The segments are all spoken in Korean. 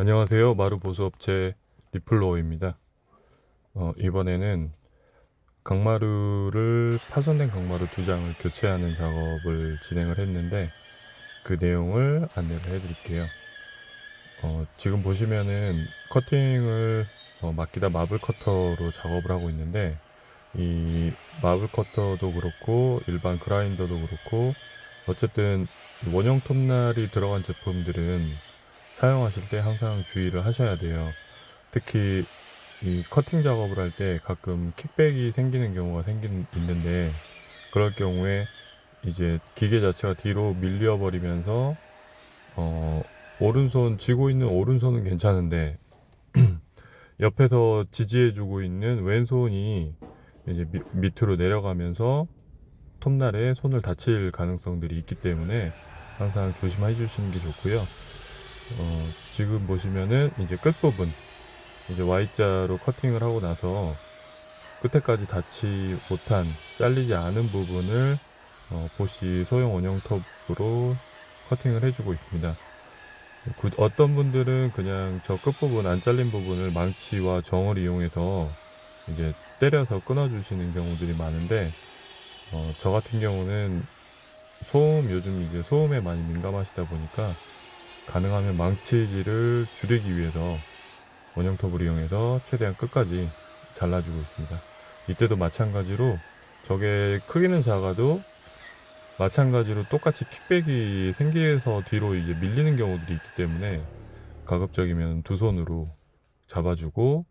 안녕하세요. 마루 보수업체 리플로어입니다. 어, 이번에는 강마루를 파손된 강마루 두 장을 교체하는 작업을 진행을 했는데 그 내용을 안내를 해드릴게요. 어, 지금 보시면은 커팅을 어, 막기다 마블 커터로 작업을 하고 있는데 이 마블 커터도 그렇고 일반 그라인더도 그렇고 어쨌든 원형 톱날이 들어간 제품들은 사용하실 때 항상 주의를 하셔야 돼요. 특히 이 커팅 작업을 할 때 가끔 킥백이 생기는 경우가 생긴 있는데 그럴 경우에 이제 기계 자체가 뒤로 밀려 버리면서 어 오른손 쥐고 있는 오른손은 괜찮은데 옆에서 지지해 주고 있는 왼손이 이제 밑, 밑으로 내려가면서 톱날에 손을 다칠 가능성들이 있기 때문에 항상 조심해 주시는 게 좋고요. 어, 지금 보시면은 이제 끝부분 이제 Y자로 커팅을 하고 나서 끝에까지 닿지 못한 잘리지 않은 부분을 어, 보시 소형 원형 톱으로 커팅을 해주고 있습니다. 그- 어떤 분들은 그냥 저 끝부분 안 잘린 부분을 망치와 정을 이용해서 이제 때려서 끊어주시는 경우들이 많은데 어, 저 같은 경우는 소음 요즘 이제 소음에 많이 민감하시다 보니까 가능하면 망치질을 줄이기 위해서 원형 톱을 이용해서 최대한 끝까지 잘라주고 있습니다. 이때도 마찬가지로 저게 크기는 작아도 마찬가지로 똑같이 킥백이 생겨서 뒤로 이제 밀리는 경우들이 있기 때문에 가급적이면 두 손으로 잡아주고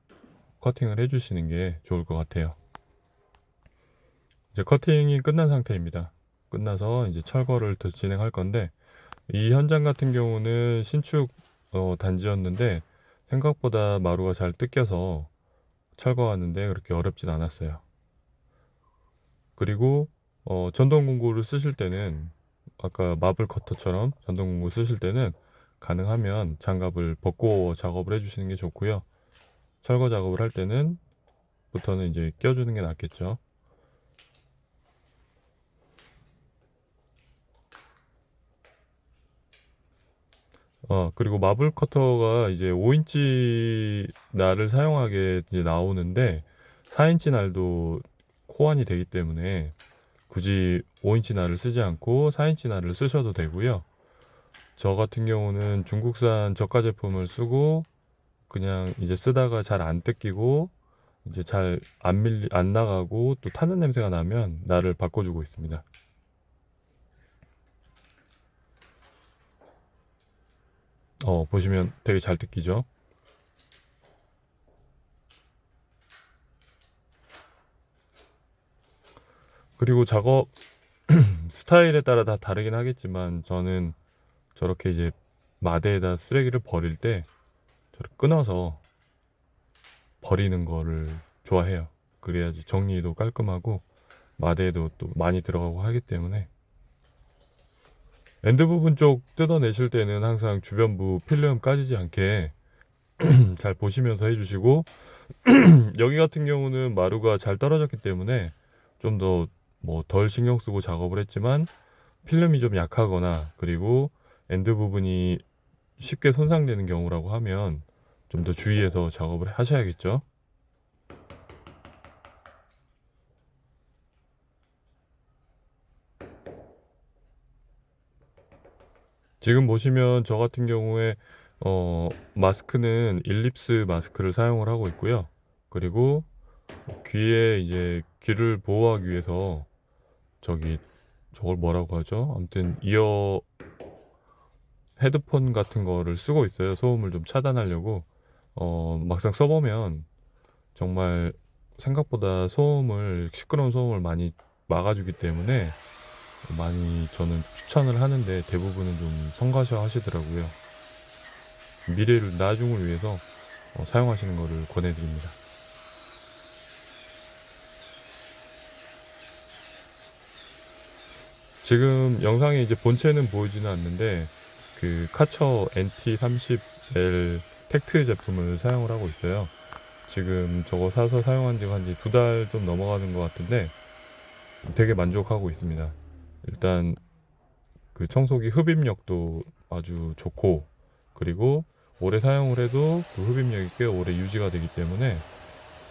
커팅을 해주시는 게 좋을 것 같아요. 이제 커팅이 끝난 상태입니다. 끝나서 이제 철거를 더 진행할 건데 이 현장 같은 경우는 신축 어, 단지였는데 생각보다 마루가 잘 뜯겨서 철거하는데 그렇게 어렵진 않았어요. 그리고 어, 전동 공구를 쓰실 때는 아까 마블 커터처럼 전동 공구 쓰실 때는 가능하면 장갑을 벗고 작업을 해주시는 게 좋고요. 철거 작업을 할 때는 부터는 이제 껴주는 게 낫겠죠. 어, 그리고 마블 커터가 이제 5인치 날을 사용하게 이제 나오는데 4인치 날도 호환이 되기 때문에 굳이 5인치 날을 쓰지 않고 4인치 날을 쓰셔도 되고요. 저 같은 경우는 중국산 저가 제품을 쓰고 그냥 이제 쓰다가 잘 안 뜯기고 이제 잘 안 밀리 안 나가고 또 타는 냄새가 나면 날을 바꿔주고 있습니다. 어, 보시면 되게 잘 뜯기죠? 그리고 작업 스타일에 따라 다 다르긴 하겠지만 저는 저렇게 이제 마대에다 쓰레기를 버릴 때 저렇게 끊어서 버리는 거를 좋아해요. 그래야지 정리도 깔끔하고 마대에도 또 많이 들어가고 하기 때문에 엔드 부분 쪽 뜯어내실 때는 항상 주변부 필름 까지지 않게 잘 보시면서 해주시고 여기 같은 경우는 마루가 잘 떨어졌기 때문에 좀 더 뭐 덜 신경 쓰고 작업을 했지만 필름이 좀 약하거나 그리고 엔드 부분이 쉽게 손상되는 경우라고 하면 좀 더 주의해서 작업을 하셔야겠죠. 지금 보시면 저 같은 경우에 어, 마스크는 일립스 마스크를 사용을 하고 있고요. 그리고 귀에 이제 귀를 보호하기 위해서 저기 저걸 뭐라고 하죠? 아무튼 이어 헤드폰 같은 거를 쓰고 있어요. 소음을 좀 차단하려고. 어, 막상 써보면 정말 생각보다 소음을 시끄러운 소음을 많이 막아주기 때문에 많이 저는 추천을 하는데 대부분은 좀 성가셔 하시더라고요. 미래를 나중을 위해서 어, 사용하시는 것을 권해드립니다. 지금 영상에 이제 본체는 보이지는 않는데 그 카처 NT30L 텍트 제품을 사용을 하고 있어요. 지금 저거 사서 사용한 지가 한지 두달 좀 넘어가는 것 같은데 되게 만족하고 있습니다. 일단 그 청소기 흡입력도 아주 좋고 그리고 오래 사용을 해도 그 흡입력이 꽤 오래 유지가 되기 때문에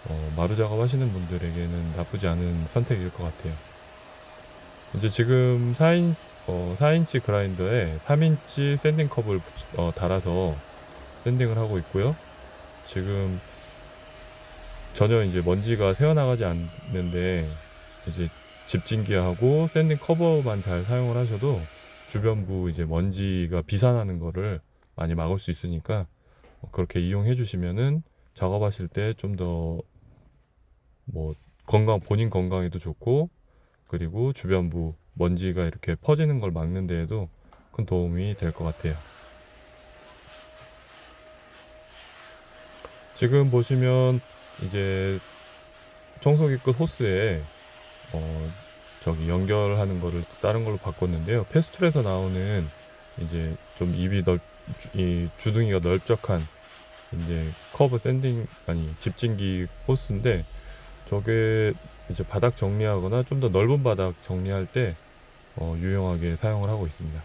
어, 마루 작업 하시는 분들에게는 나쁘지 않은 선택일 것 같아요. 이제 지금 4인, 어, 4인치 그라인더에 3인치 샌딩 컵을 붙- 어, 달아서 샌딩을 하고 있고요. 지금 전혀 이제 먼지가 새어나가지 않는데 이제 집진기하고 샌딩 커버만 잘 사용을 하셔도 주변부 이제 먼지가 비산하는 거를 많이 막을 수 있으니까 그렇게 이용해 주시면은 작업하실 때 좀 더 뭐 건강 본인 건강에도 좋고 그리고 주변부 먼지가 이렇게 퍼지는 걸 막는 데에도 큰 도움이 될 것 같아요. 지금 보시면 이제 청소기 끝 호스에 어 저기 연결하는 거를 다른 걸로 바꿨는데요. 페스툴에서 나오는 이제 좀 입이 넓, 주- 이 주둥이가 넓적한 이제 커브 샌딩 아니 집진기 호스인데 저게 이제 바닥 정리하거나 좀 더 넓은 바닥 정리할 때 어, 유용하게 사용을 하고 있습니다.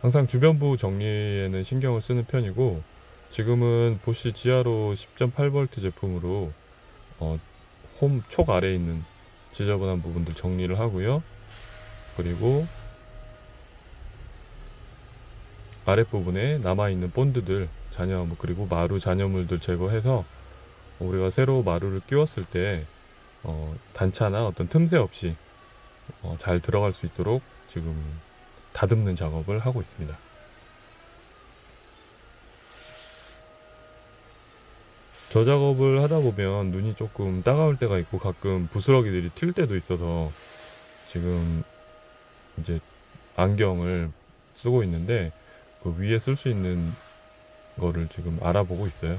항상 주변부 정리에는 신경을 쓰는 편이고 지금은 보시 지하로 10.8V 제품으로 어, 홈 촉 아래에 있는 지저분한 부분들 정리를 하고요. 그리고 아랫부분에 남아있는 본드들 잔여물 그리고 마루 잔여물들 제거해서 우리가 새로 마루를 끼웠을 때 어, 단차나 어떤 틈새 없이 어, 잘 들어갈 수 있도록 지금 다듬는 작업을 하고 있습니다. 저 작업을 하다 보면 눈이 조금 따가울 때가 있고 가끔 부스러기들이 튈 때도 있어서 지금 이제 안경을 쓰고 있는데 그 위에 쓸 수 있는 거를 지금 알아보고 있어요.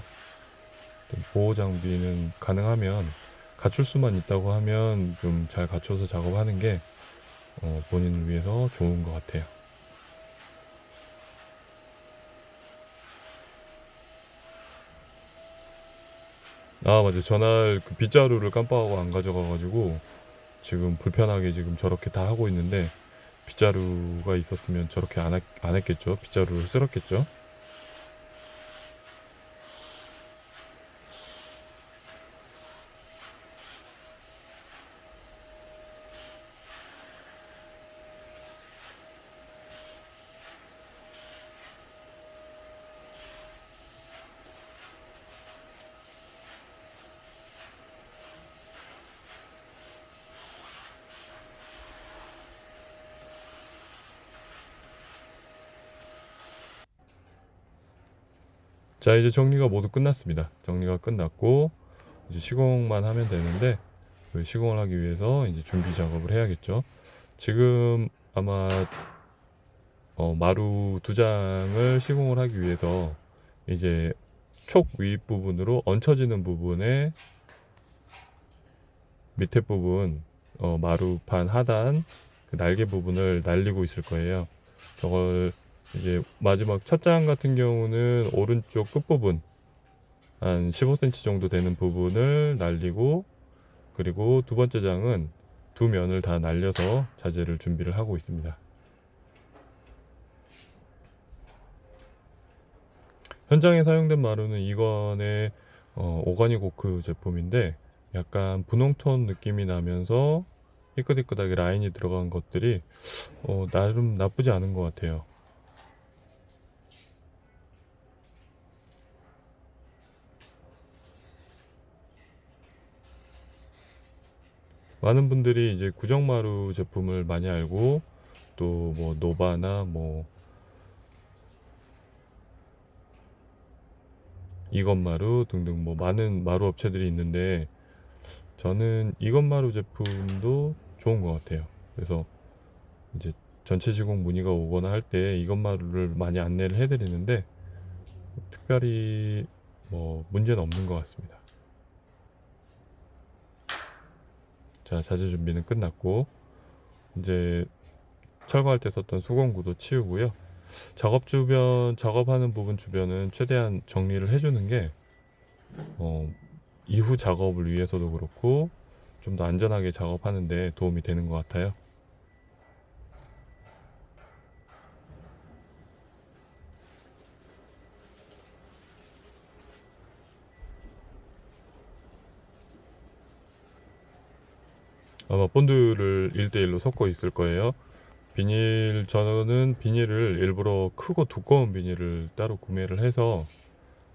좀 보호 장비는 가능하면 갖출 수만 있다고 하면 좀 잘 갖춰서 작업하는 게 어, 본인을 위해서 좋은 것 같아요. 아 맞아 전날 그 빗자루를 깜빡하고 안 가져가가지고 지금 불편하게 지금 저렇게 다 하고 있는데 빗자루가 있었으면 저렇게 안, 했, 안 했겠죠? 빗자루를 쓸었겠죠 자 이제 정리가 모두 끝났습니다 정리가 끝났고 이제 시공만 하면 되는데 그 시공을 하기 위해서 이제 준비 작업을 해야겠죠 지금 아마 어, 마루 두 장을 시공을 하기 위해서 이제 촉윗 부분으로 얹혀지는 부분에 밑에 부분 어, 마루판 하단 그 날개 부분을 날리고 있을 거예요. 저걸 이제 마지막 첫장 같은 경우는 오른쪽 끝 부분 한 15cm 정도 되는 부분을 날리고 그리고 두 번째 장은 두 면을 다 날려서 자재를 준비를 하고 있습니다. 현장에 사용된 마루는 이건의 어, 오가닉 오크 제품인데 약간 분홍톤 느낌이 나면서 희끗희끗하게 라인이 들어간 것들이 어, 나름 나쁘지 않은 것 같아요. 많은 분들이 이제 구정마루 제품을 많이 알고 또 뭐 노바나 뭐 이건마루 등등 뭐 많은 마루 업체들이 있는데 저는 이건마루 제품도 좋은 것 같아요. 그래서 이제 전체 직원 문의가 오거나 할 때 이건마루를 많이 안내를 해드리는데 특별히 뭐 문제는 없는 것 같습니다. 자 자재 준비는 끝났고 이제 철거할 때 썼던 수건구도 치우고요. 작업 주변 작업하는 부분 주변은 최대한 정리를 해주는 게 어, 이후 작업을 위해서도 그렇고 좀 더 안전하게 작업하는데 도움이 되는 것 같아요. 본드를 1대1로 섞어 있을 거예요. 비닐 저는 비닐을 일부러 크고 두꺼운 비닐을 따로 구매를 해서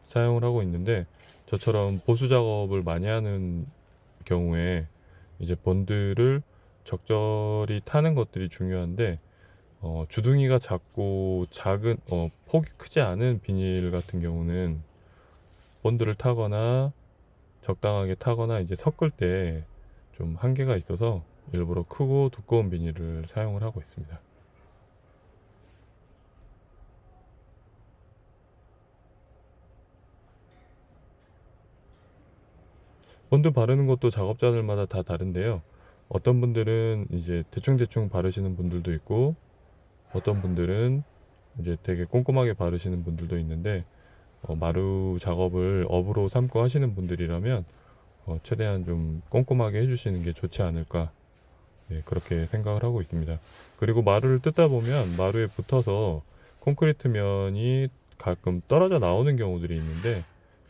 사용을 하고 있는데 저처럼 보수 작업을 많이 하는 경우에 이제 본드를 적절히 타는 것들이 중요한데 어, 주둥이가 작고 작은 어, 폭이 크지 않은 비닐 같은 경우는 본드를 타거나 적당하게 타거나 이제 섞을 때 좀 한계가 있어서 일부러 크고 두꺼운 비닐을 사용을 하고 있습니다. 본드 바르는 것도 작업자들마다 다 다른데요. 어떤 분들은 이제 대충대충 바르시는 분들도 있고 어떤 분들은 이제 되게 꼼꼼하게 바르시는 분들도 있는데 어, 마루 작업을 업으로 삼고 하시는 분들이라면 어, 최대한 좀 꼼꼼하게 해주시는 게 좋지 않을까 네, 그렇게 생각을 하고 있습니다. 그리고 마루를 뜯다 보면 마루에 붙어서 콘크리트 면이 가끔 떨어져 나오는 경우들이 있는데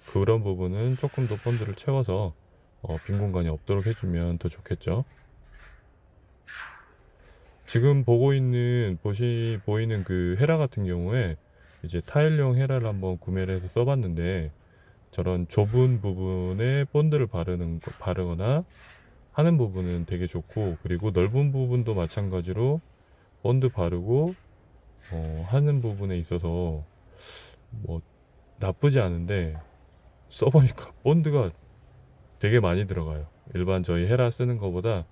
그런 부분은 조금 더 본드를 채워서 어, 빈 공간이 없도록 해주면 더 좋겠죠. 지금 보고 있는 보시 보이는 그 헤라 같은 경우에 이제 타일용 헤라를 한번 구매를 해서 써봤는데 저런 좁은 부분에 본드를 바르는 거- 바르거나 하는 부분은 되게 좋고 그리고 넓은 부분도 마찬가지로 본드 바르고 어, 하는 부분에 있어서 뭐 나쁘지 않은데 써보니까 본드가 되게 많이 들어가요. 일반 저희 헤라 쓰는 것보다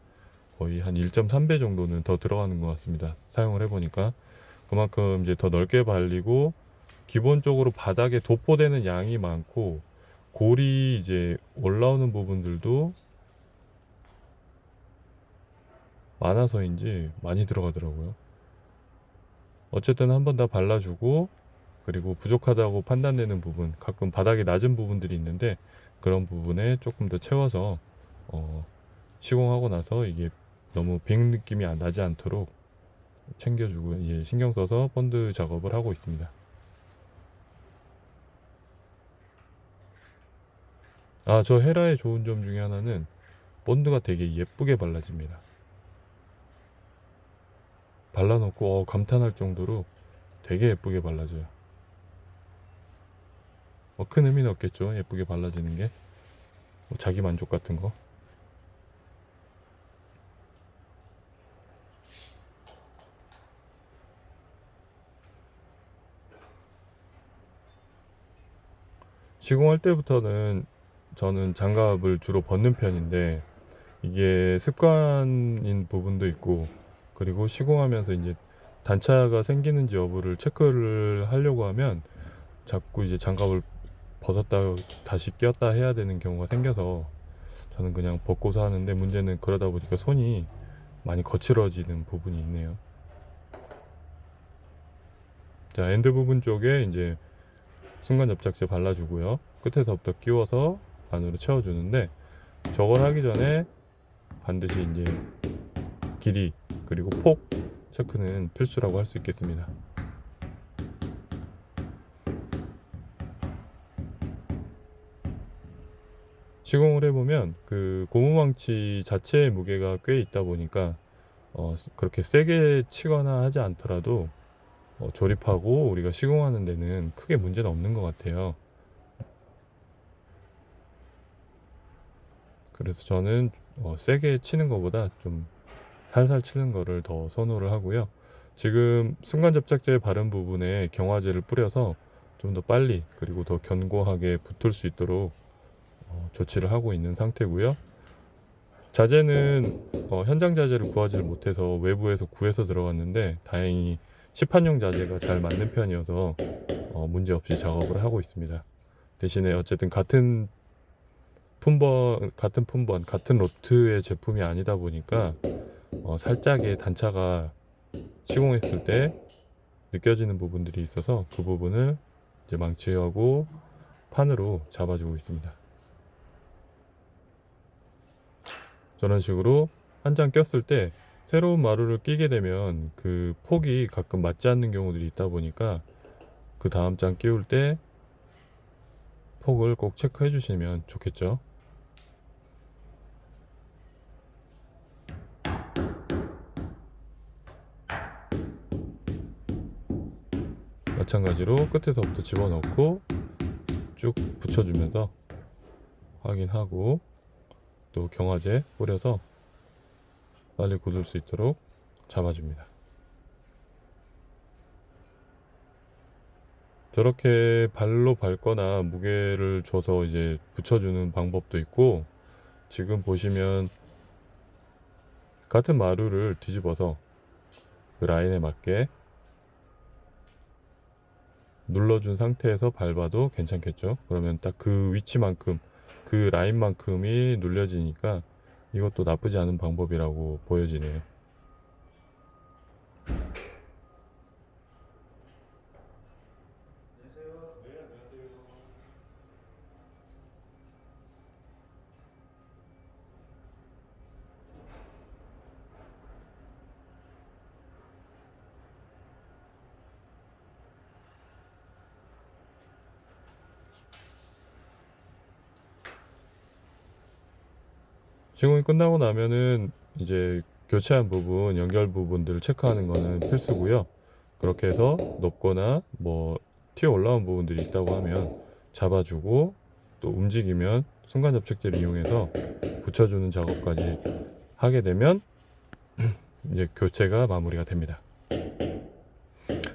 거의 한 1.3배 정도는 더 들어가는 것 같습니다. 사용을 해보니까 그만큼 이제 더 넓게 발리고 기본적으로 바닥에 도포되는 양이 많고 골이 이제 올라오는 부분들도 많아서인지 많이 들어가더라고요. 어쨌든 한 번 다 발라주고 그리고 부족하다고 판단되는 부분 가끔 바닥이 낮은 부분들이 있는데 그런 부분에 조금 더 채워서 어, 시공하고 나서 이게 너무 빈 느낌이 안 나지 않도록 챙겨주고 예, 신경 써서 본드 작업을 하고 있습니다. 아, 저 헤라의 좋은 점 중에 하나는 본드가 되게 예쁘게 발라집니다. 발라놓고 어, 감탄할 정도로 되게 예쁘게 발라져요. 뭐 큰 의미는 없겠죠. 예쁘게 발라지는 게. 뭐 자기 만족 같은 거. 시공할 때부터는 저는 장갑을 주로 벗는 편인데 이게 습관인 부분도 있고 그리고 시공하면서 이제 단차가 생기는지 여부를 체크를 하려고 하면 자꾸 이제 장갑을 벗었다 다시 꼈다 해야 되는 경우가 생겨서 저는 그냥 벗고서 하는데 문제는 그러다 보니까 손이 많이 거칠어지는 부분이 있네요. 자, 엔드 부분 쪽에 이제 순간 접착제 발라주고요. 끝에서부터 끼워서 안으로 채워주는데 저걸 하기 전에 반드시 이제 길이 그리고 폭 체크는 필수라고 할 수 있겠습니다. 시공을 해보면 그 고무망치 자체의 무게가 꽤 있다 보니까 어, 그렇게 세게 치거나 하지 않더라도 어, 조립하고 우리가 시공하는 데는 크게 문제는 없는 것 같아요. 그래서 저는 어, 세게 치는 것보다 좀 살살 치는 거를 더 선호를 하고요. 지금 순간 접착제 바른 부분에 경화제를 뿌려서 좀 더 빨리 그리고 더 견고하게 붙을 수 있도록 어, 조치를 하고 있는 상태고요. 자재는 어, 현장 자재를 구하지를 못해서 외부에서 구해서 들어갔는데 다행히 시판용 자재가 잘 맞는 편이어서 어, 문제 없이 작업을 하고 있습니다. 대신에 어쨌든 같은 품번 같은 품번 같은 로트의 제품이 아니다 보니까 어, 살짝의 단차가 시공했을 때 느껴지는 부분들이 있어서 그 부분을 이제 망치하고 판으로 잡아주고 있습니다. 저런 식으로 한 장 꼈을 때 새로운 마루를 끼게 되면 그 폭이 가끔 맞지 않는 경우들이 있다 보니까 그 다음 장 끼울 때 폭을 꼭 체크해 주시면 좋겠죠. 마찬가지로 끝에서부터 집어넣고 쭉 붙여주면서 확인하고 또 경화제 뿌려서 빨리 굳을 수 있도록 잡아줍니다. 저렇게 발로 밟거나 무게를 줘서 이제 붙여주는 방법도 있고 지금 보시면 같은 마루를 뒤집어서 그 라인에 맞게 눌러준 상태에서 밟아도 괜찮겠죠? 그러면 딱 그 위치만큼 그 라인만큼이 눌려지니까 이것도 나쁘지 않은 방법이라고 보여지네요. 시공이 끝나고 나면은 이제 교체한 부분, 연결 부분들을 체크하는 거는 필수고요. 그렇게 해서 높거나 뭐 튀어 올라온 부분들이 있다고 하면 잡아주고 또 움직이면 순간 접착제를 이용해서 붙여주는 작업까지 하게 되면 이제 교체가 마무리가 됩니다.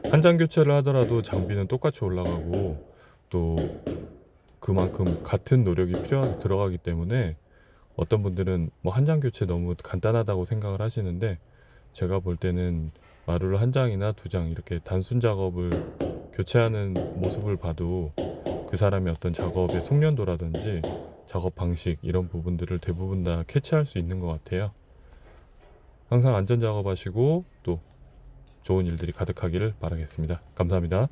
한 장 교체를 하더라도 장비는 똑같이 올라가고 또 그만큼 같은 노력이 필요 들어가기 때문에 어떤 분들은 뭐 한 장 교체 너무 간단하다고 생각을 하시는데 제가 볼 때는 마루를 한 장이나 두 장 이렇게 단순 작업을 교체하는 모습을 봐도 그 사람의 어떤 작업의 숙련도라든지 작업 방식 이런 부분들을 대부분 다 캐치할 수 있는 것 같아요. 항상 안전 작업하시고 또 좋은 일들이 가득하기를 바라겠습니다. 감사합니다.